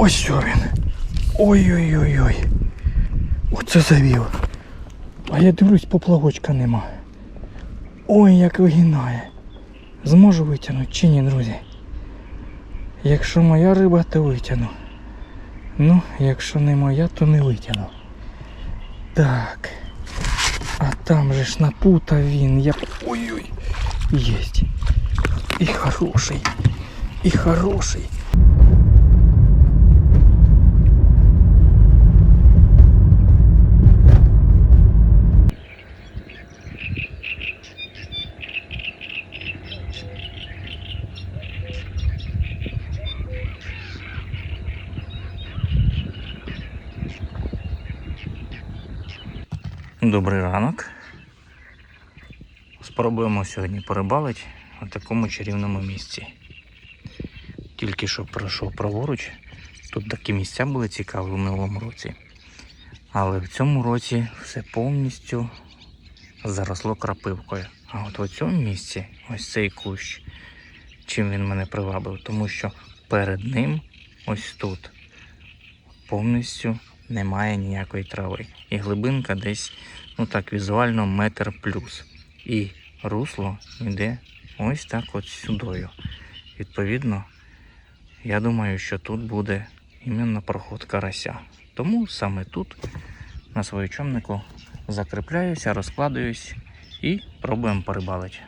Ось що він. Ой-ой-ой-ой. Оце завів. А я дивлюсь, поплавочка нема. Ой, як вигинає. Зможу витягнути чи ні, друзі? Якщо моя риба, то витягну. Ну, якщо не моя, то не витягну. Так. А там же ж напутав він. Я... Ой-ой. Єсть. І хороший. І хороший. Добрий ранок. Спробуємо сьогодні порибалити у такому чарівному місці. Тільки що пройшов праворуч. Тут такі місця були цікаві в минулому році. Але в цьому році все повністю заросло крапивкою. А от у цьому місці ось цей кущ, чим він мене привабив, тому що перед ним ось тут повністю немає ніякої трави. І глибинка десь, ну так, візуально метр плюс. І русло йде ось так от сюдою. Відповідно, я думаю, що тут буде іменно проход карася. Тому саме тут, на свою човнику, закріпляюся, розкладаюсь і пробуємо порибалити.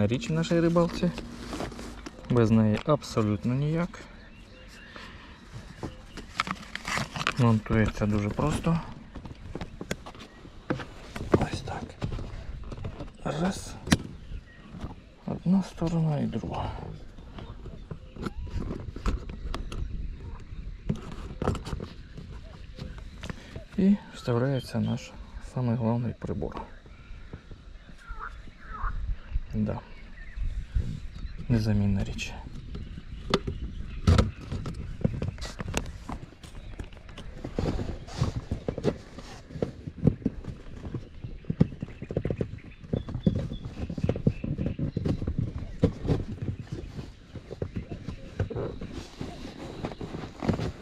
Незамінна річ в нашій рибалці. Без неї абсолютно ніяк. Монтується дуже просто. Ось так. Раз. Одна сторона і друга. І вставляється наш самий головний прибор. Да. Незамінна річ.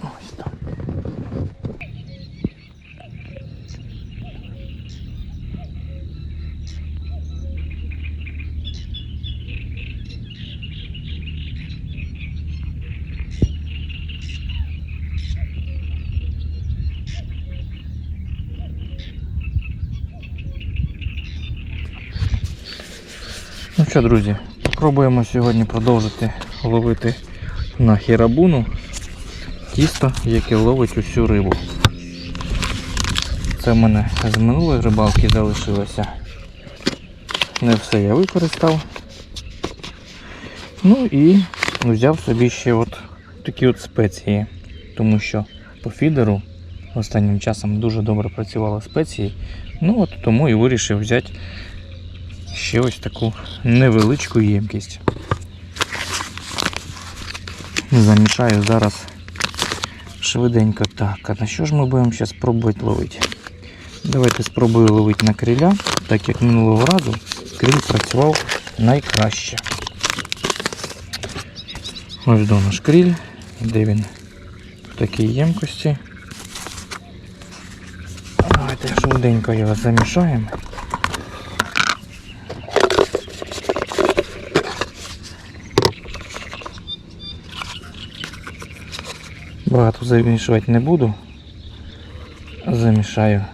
Ось так. Ну що, друзі, спробуємо сьогодні продовжити ловити на хірабуну тісто, яке ловить усю рибу. Це в мене з минулої рибалки залишилося. Не все я використав. Ну і взяв собі ще от такі от спеції, тому що по фідеру останнім часом дуже добре працювали спеції. Ну от тому і вирішив взяти ще ось таку невеличку ємкість. Замішаю зараз швиденько так. А на що ж ми будемо зараз пробувати ловити? Давайте спробую ловити на криля, так як минулого разу криль працював найкраще. Ось до наш криль, де він в такій ємкості. Давайте швиденько його замішаємо. Багато замішувати не буду. Замішаю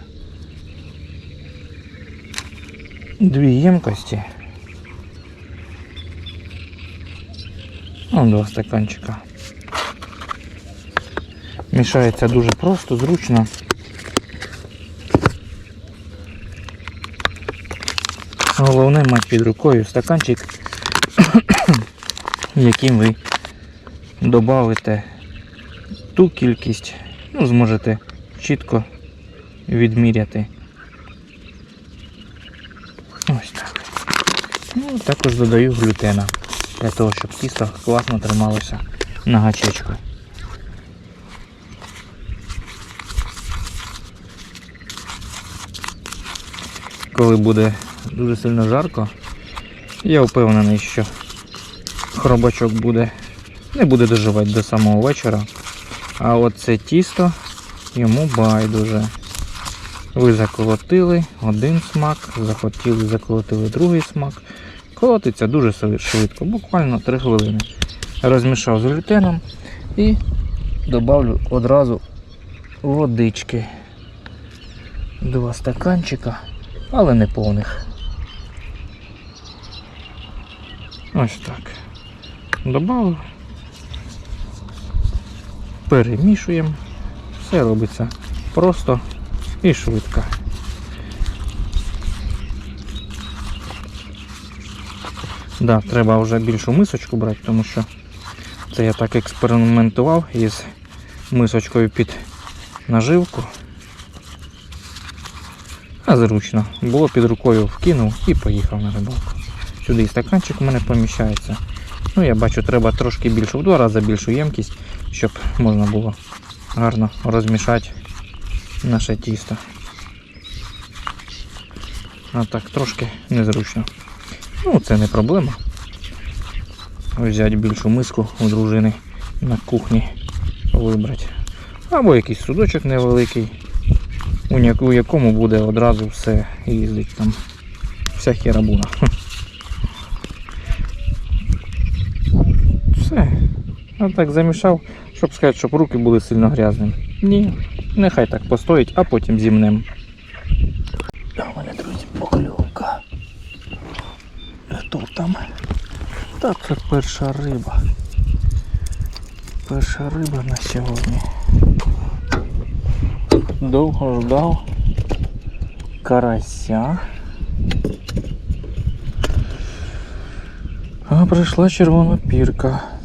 дві ємкості. Ну, два стаканчика. Мішається дуже просто, зручно. Головне мати під рукою стаканчик, яким ви додаите ту кількість, ну, зможете чітко відміряти. Ось так. Ну, також додаю глютена для того, щоб тісто класно трималося на гачечку. Коли буде дуже сильно жарко, я впевнений, що хробачок буде, не буде доживати до самого вечора. А от це тісто йому байдуже. Ви заколотили один смак, захотіли, заколотили другий смак. Колотиться дуже швидко, буквально 3 хвилини. Розмішав з глютеном і добавлю одразу водички. Два стаканчика, але не повних. Ось так. Добавив. Перемішуємо. Все робиться просто і швидко. Да, треба вже більшу мисочку брати, тому що це я так експериментував із мисочкою під наживку. А зручно. Було під рукою вкинув і поїхав на рибалку. Сюди і стаканчик у мене поміщається. Ну, я бачу, треба трошки більше, в два рази більшу ємкість, щоб можна було гарно розмішати наше тісто. А так трошки незручно. Ну, це не проблема. Взяти більшу миску у дружини на кухні вибрати. Або якийсь судочок невеликий, у якому буде одразу все їздить там. Вся херабуна. Все. А так замішав, щоб сказати, щоб руки були сильно грязними. Ні, нехай так постоїть, а потім зімнем. У мене, друзі, покльовка. Хто там? Та це перша риба. Перша риба на сьогодні. Довго ждав карася. А прийшла червона пірка.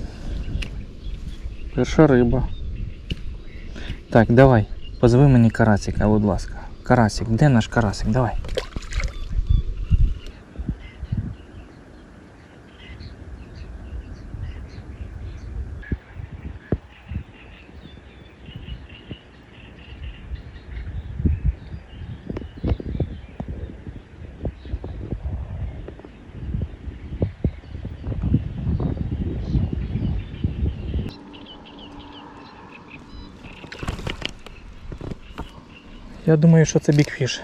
Перша риба. Так, давай, позови мені карасика, будь ласка. Карасик, де наш карасик? Давай. Я думаю, що це бікфіш.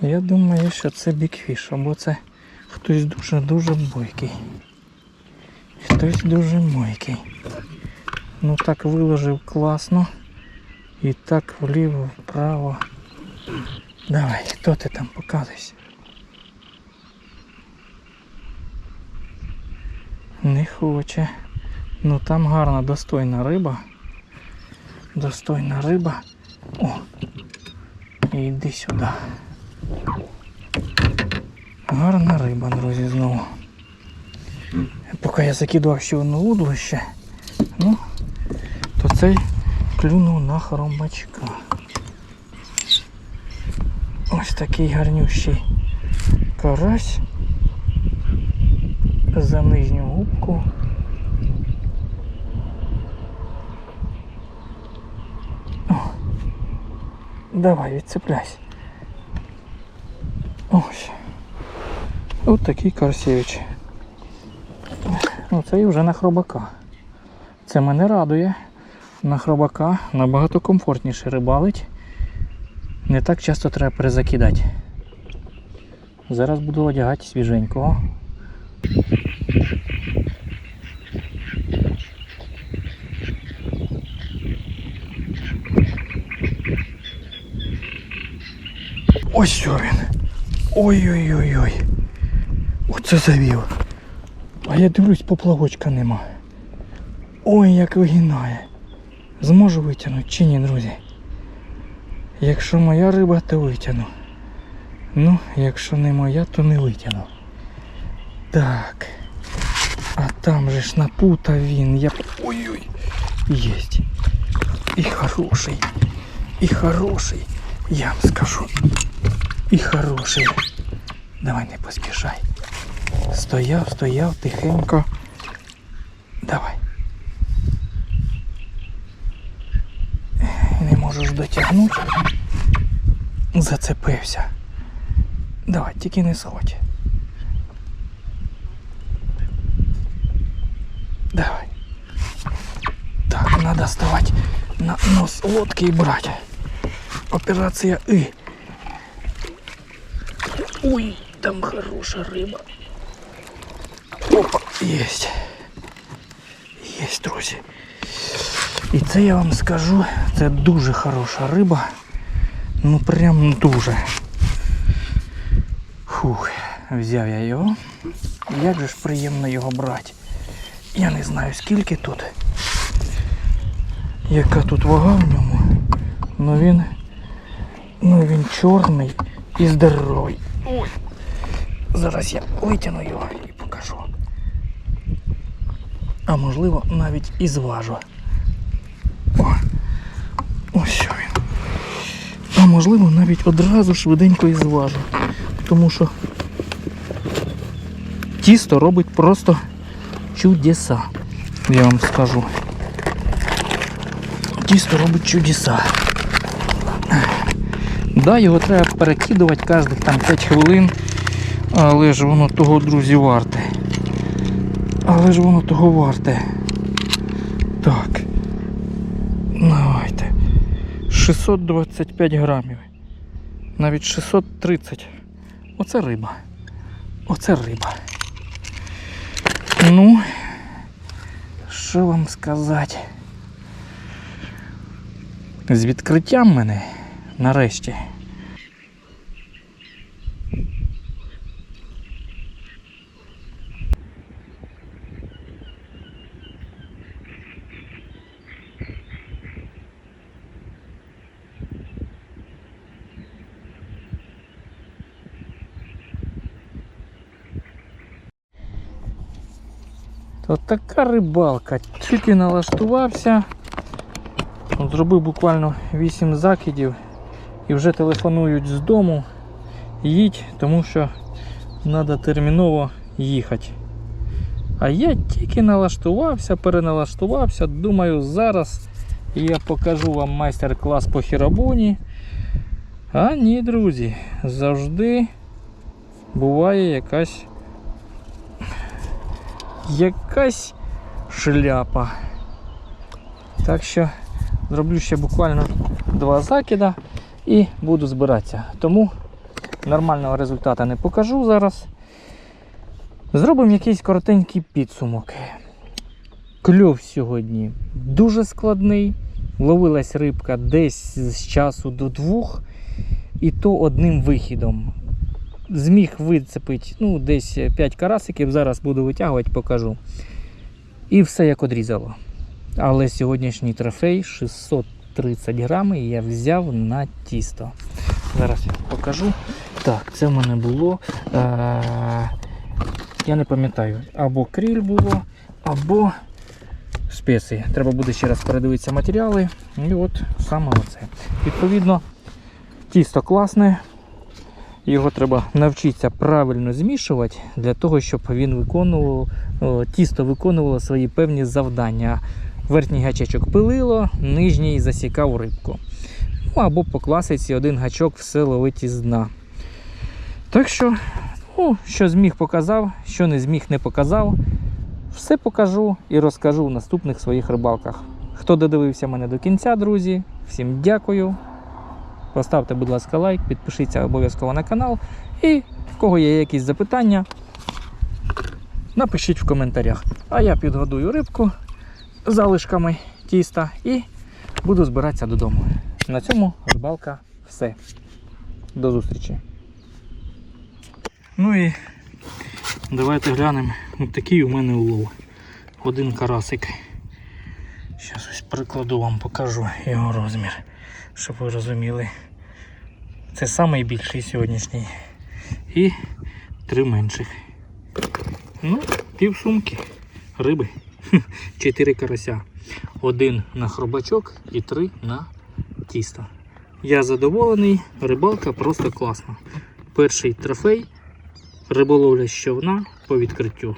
Я думаю, що це бікфіш, або це хтось дуже-дуже бойкий. Хтось дуже бойкий. Ну так виложив класно. І так вліво, вправо. Давай, хто ти там показуйся? Не хоче. Ну там гарна, достойна риба. Достойна риба. О, і йди сюди. Гарна риба, друзі, знову. Поки я закидував ще одну удлище, ну, то цей клюнув на хромачка. Ось такий гарнющий карась за нижню губку. Давай, відцепляйся. Ось. Ось такий Карсєвич. Ну, це і вже на хробака. Це мене радує. На хробака набагато комфортніше рибалить. Не так часто треба перезакидати. Зараз буду одягати свіженького. Ось що він. Ой-ой-ой-ой. Оце завів. А я дивлюсь, поплавочка нема. Ой, як вигинає. Зможу витягнути чи ні, друзі? Якщо моя риба, то витягну. Ну, якщо не моя, то не витягну. Так. А там же ж напутав він. Я. Ой-ой. Єсть. І хороший. І хороший. Я вам скажу. І хороший. Давай не поспішай. Стояв, стояв, тихенько. Давай. Не можеш дотягнути. Зацепився. Давай, тільки не сходь. Давай. Так, надо вставать на нос лодки и брать. Операция И. Ой, там хорошая рыба. Опа, есть. Есть, друзі. І це я вам скажу, це дуже хороша риба. Ну прям дуже. Фух, взяв я його. Як же ж приємно його брати. Я не знаю скільки тут. Яка тут вага в ньому. Ну він. Ну він чорний і здоровий. Ой. Зараз я витягну його і покажу. А можливо навіть і зважу. О, ось що він. А можливо навіть одразу швиденько і зважу. Тому що тісто робить просто чудеса. Я вам скажу. Тісто робить чудеса. Да, його треба перекидувати кожних там 5 хвилин, але ж воно того, друзі, варте. Але ж воно того варте. Так. Давайте. 625 грамів. Навіть 630. Оце риба. Оце риба. Ну, що вам сказати? З відкриттям мене нарешті. То така рибалка. Тільки налаштувався. Зробив буквально 8 закидів і вже телефонують з дому. Їдь, тому що треба терміново їхати. А я тільки налаштувався, переналаштувався. Думаю, зараз я покажу вам майстер-клас по хірабоні. А ні, друзі, завжди буває якась якась шляпа. Так що зроблю ще буквально два закида і буду збиратися. Тому нормального результату не покажу зараз. Зробимо якийсь коротенький підсумок. Кльов сьогодні дуже складний. Ловилась рибка десь з часу до двох, і то одним вихідом. Зміг вицепити ну, десь 5 карасиків, зараз буду витягувати, покажу. І все як одрізало. Але сьогоднішній трофей 630 грамів я взяв на тісто. Зараз я покажу. Так, це в мене було. Е- я не пам'ятаю, або кріль було, або спеції. Треба буде ще раз передивитися матеріали. І от саме оце. Відповідно, тісто класне. Його треба навчитися правильно змішувати для того, щоб він виконував, тісто виконувало свої певні завдання. Верхній гачечок пилило, нижній засікав рибку. Ну або по класиці один гачок все ловить із дна. Так що, ну, що зміг показав, що не зміг не показав. Все покажу і розкажу в наступних своїх рибалках. Хто додивився мене до кінця, друзі, всім дякую. Поставте, будь ласка, лайк, підпишіться обов'язково на канал. І в кого є якісь запитання, напишіть в коментарях. А я підгодую рибку залишками тіста і буду збиратися додому. На цьому рибалка все. До зустрічі. Ну і давайте глянемо. Ось такий у мене улов. Один карасик. Зараз ось прикладу вам покажу його розмір, щоб ви розуміли. Це найбільший сьогоднішній. І три менших. Ну, пів риби. Чотири карася. Один на хробачок і три на тісто. Я задоволений, рибалка просто класна. Перший трофей, риболовля щовна по відкриттю.